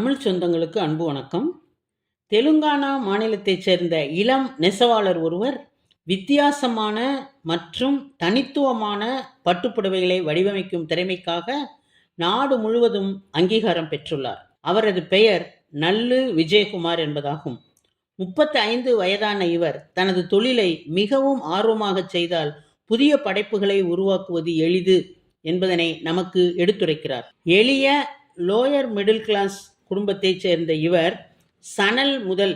தமிழ் சொந்தங்களுக்கு அன்பு வணக்கம். தெலுங்கானா மாநிலத்தைச் சேர்ந்த இளம் நெசவாளர் ஒருவர் வித்தியாசமான மற்றும் தனித்துவமான பட்டுப்புடவைகளை வடிவமைக்கும் திறமைக்காக நாடு முழுவதும் அங்கீகாரம் பெற்றுள்ளார். அவரது பெயர் நல்லு விஜயகுமார் என்பதாகும். முப்பத்தி ஐந்து வயதான இவர் தனது தொழிலை மிகவும் ஆர்வமாகச் செய்தால் புதிய படைப்புகளை உருவாக்குவது எளிது என்பதனை நமக்கு எடுத்துரைக்கிறார். எளிய லோயர் மிடில் கிளாஸ் குடும்பத்தைச் சேர்ந்த இவர் சணல் முதல்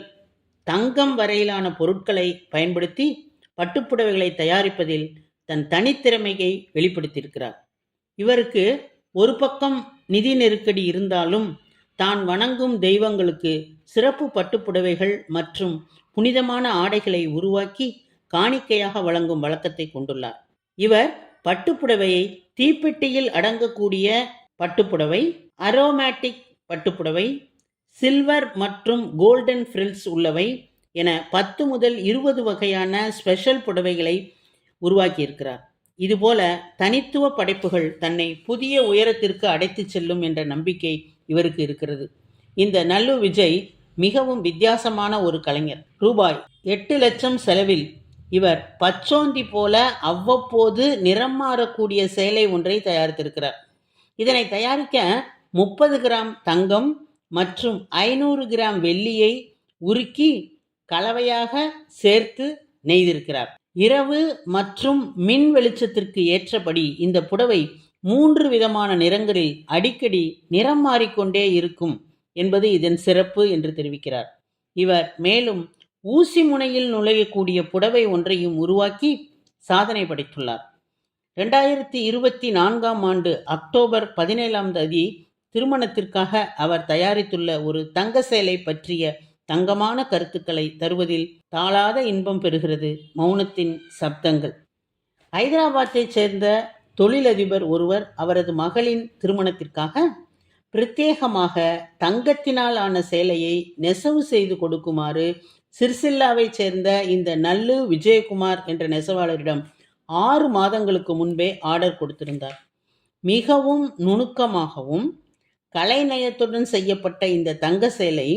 தங்கம் வரையிலான பொருட்களை பயன்படுத்தி பட்டுப்புடவைகளை தயாரிப்பதில் தன் தனித்திறமையை வெளிப்படுத்தியிருக்கிறார். இவருக்கு ஒரு பக்கம் நிதி நெருக்கடி இருந்தாலும் தான் வணங்கும் தெய்வங்களுக்கு சிறப்பு பட்டுப்புடவைகள் மற்றும் புனிதமான ஆடைகளை உருவாக்கி காணிக்கையாக வழங்கும் வழக்கத்தை கொண்டுள்ளார். இவர் பட்டுப்புடவையை தீப்பெட்டியில் அடங்கக்கூடிய பட்டுப்புடவை அரோமேட்டிக் பட்டுப்புடவை சில்வர் மற்றும் கோல்டன் ஃப்ரில்ஸ் உள்ளவை என பத்து முதல் இருபது வகையான ஸ்பெஷல் புடவைகளை உருவாக்கியிருக்கிறார். இதுபோல தனித்துவ படைப்புகள் தன்னை புதிய உயரத்திற்கு அடைத்துச் செல்லும் என்ற நம்பிக்கை இவருக்கு இருக்கிறது. இந்த நல்லு விஜய் மிகவும் வித்தியாசமான ஒரு கலைஞர். ரூபாய் எட்டு லட்சம் செலவில் இவர் பச்சோந்தி போல அவ்வப்போது நிறம் மாறக்கூடிய சேலை ஒன்றை தயாரித்திருக்கிறார். இதனை தயாரிக்க முப்பது கிராம் தங்கம் மற்றும் ஐநூறு கிராம் வெள்ளியை உருக்கி கலவையாக சேர்த்து நெய்திருக்கிறார். இரவு மற்றும் மின் வெளிச்சத்திற்கு ஏற்றபடி இந்த புடவை மூன்று விதமான நிறங்களில் அடிக்கடி நிறம் மாறிக்கொண்டே இருக்கும் என்பது இதன் சிறப்பு என்று தெரிவிக்கிறார். இவர் மேலும் ஊசி முனையில் நுழையக்கூடிய புடவை ஒன்றையும் உருவாக்கி சாதனை படைத்துள்ளார். ரெண்டாயிரத்தி இருபத்தி நான்காம் ஆண்டு அக்டோபர் பதினேழாம் தேதி திருமணத்திற்காக அவர் தயாரித்துள்ள ஒரு தங்க சேலை பற்றிய தங்கமான கருத்துக்களை தருவதில் தாளாத இன்பம் பெறுகிறது மௌனத்தின் சப்தங்கள். ஐதராபாத்தைச் சேர்ந்த தொழிலதிபர் ஒருவர் அவரது மகளின் திருமணத்திற்காக பிரத்யேகமாக தங்கத்தினால் ஆன சேலையை நெசவு செய்து கொடுக்குமாறு சிர்சில்லாவைச் சேர்ந்த இந்த நல்லு விஜயகுமார் என்ற நெசவாளரிடம் ஆறு மாதங்களுக்கு முன்பே ஆர்டர் கொடுத்திருந்தார். மிகவும் நுணுக்கமாகவும் கலைநயத்துடன் செய்யப்பட்ட இந்த தங்க சேலை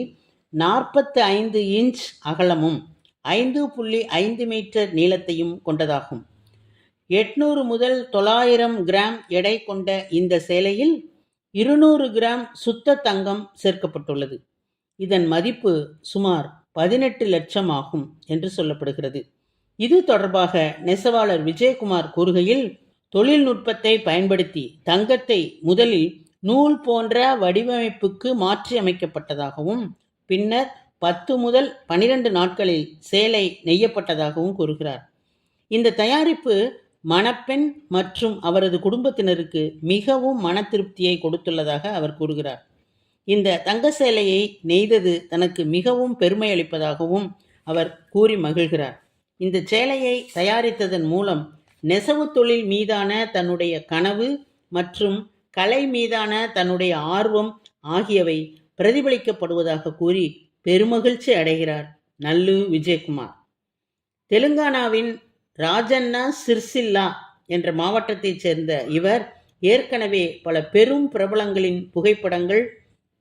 நாற்பத்தி ஐந்து இன்ச் அகலமும் ஐந்து புள்ளி ஐந்து மீட்டர் நீளத்தையும் கொண்டதாகும். எட்நூறு முதல் தொள்ளாயிரம் கிராம் எடை கொண்ட இந்த சேலையில் இருநூறு கிராம் சுத்த தங்கம் சேர்க்கப்பட்டுள்ளது. இதன் மதிப்பு சுமார் பதினெட்டு லட்சம் ஆகும் என்று சொல்லப்படுகிறது. இது தொடர்பாக நெசவாளர் விஜயகுமார் கூறுகையில் தொழில்நுட்பத்தை பயன்படுத்தி தங்கத்தை முதலில் நூல் போன்ற வடிவமைப்புக்கு மாற்றியமைக்கப்பட்டதாகவும் பின்னர் பத்து முதல் பனிரெண்டு நாட்களில் சேலை நெய்யப்பட்டதாகவும் கூறுகிறார். இந்த தயாரிப்பு மணப்பெண் மற்றும் அவரது குடும்பத்தினருக்கு மிகவும் மன திருப்தியை கொடுத்துள்ளதாக அவர் கூறுகிறார். இந்த தங்க சேலையை நெய்தது தனக்கு மிகவும் பெருமை அளிப்பதாகவும் அவர் கூறி மகிழ்கிறார். இந்த சேலையை தயாரித்ததன் மூலம் நெசவு தொழில் மீதான தன்னுடைய கனவு மற்றும் கலை மீதான தன்னுடைய ஆர்வம் ஆகியவை பிரதிபலிக்கப்படுவதாக கூறி பெருமகிழ்ச்சி அடைகிறார் நல்லு விஜயகுமார். தெலுங்கானாவின் ராஜன்னா சிர்சில்லா என்ற மாவட்டத்தைச் சேர்ந்த இவர் ஏற்கனவே பல பெரும் பிரபலங்களின் புகைப்படங்கள்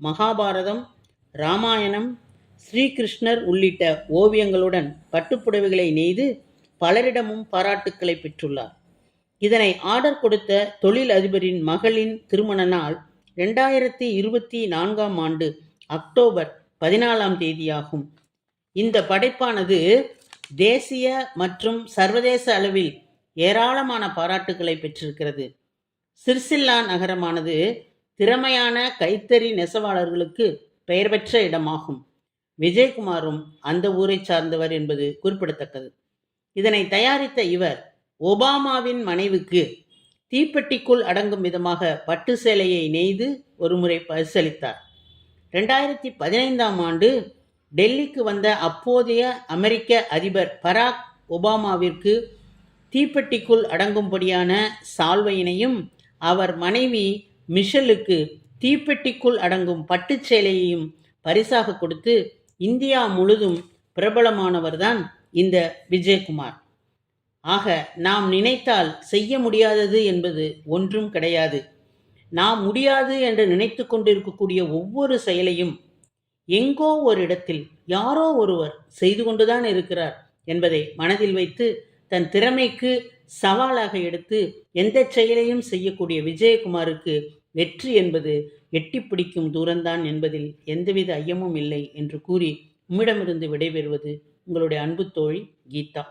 மகாபாரதம் ராமாயணம் ஸ்ரீகிருஷ்ணர் உள்ளிட்ட ஓவியங்களுடன் பட்டுப்புடவைகளை நெய்து பலரிடமும் பாராட்டுக்களை பெற்றுள்ளார். இதனை ஆர்டர் கொடுத்த தொழில் அதிபரின் மகளின் திருமண நாள் ரெண்டாயிரத்தி இருபத்தி நான்காம் ஆண்டு அக்டோபர் பதினாலாம் தேதியாகும். இந்த படைப்பானது தேசிய மற்றும் சர்வதேச அளவில் ஏராளமான பாராட்டுகளை பெற்றிருக்கிறது. சிர்சில்லா நகரமானது திறமையான கைத்தறி நெசவாளர்களுக்கு பெயர் பெற்ற இடமாகும். விஜயகுமாரும் அந்த ஊரை சார்ந்தவர் என்பது குறிப்பிடத்தக்கது. இதனை தயாரித்த இவர் ஒபாமாவின் மனைவிக்கு தீப்பெட்டிக்குள் அடங்கும் விதமாக பட்டு சேலையை நெய்து ஒருமுறை பரிசளித்தார். ரெண்டாயிரத்தி பதினைந்தாம் ஆண்டு டெல்லிக்கு வந்த அப்போதைய அமெரிக்க அதிபர் பராக் ஒபாமாவிற்கு தீப்பெட்டிக்குள் அடங்கும்படியான சால்வையினையும் அவர் மனைவி மிஷலுக்கு தீப்பெட்டிக்குள் அடங்கும் பட்டுச்சேலையையும் பரிசாக கொடுத்து இந்தியா முழுதும் பிரபலமானவர்தான் இந்த விஜயகுமார். ஆக நாம் நினைத்தால் செய்ய முடியாதது என்பது ஒன்றும் கிடையாது. நாம் முடியாது என்று நினைத்து கொண்டிருக்கக்கூடிய ஒவ்வொரு செயலையும் எங்கோ ஒரு இடத்தில் யாரோ ஒருவர் செய்து கொண்டுதான் இருக்கிறார் என்பதை மனதில் வைத்து தன் திறமைக்கு சவாலாக எடுத்து எந்த செயலையும் செய்யக்கூடிய விஜயகுமாருக்கு வெற்றி என்பது எட்டி பிடிக்கும் தூரம்தான் என்பதில் எந்தவித ஐயமும் இல்லை என்று கூறி உம்மிடமிருந்து விடைபெறுவது உங்களுடைய அன்பு தோழி கீதா.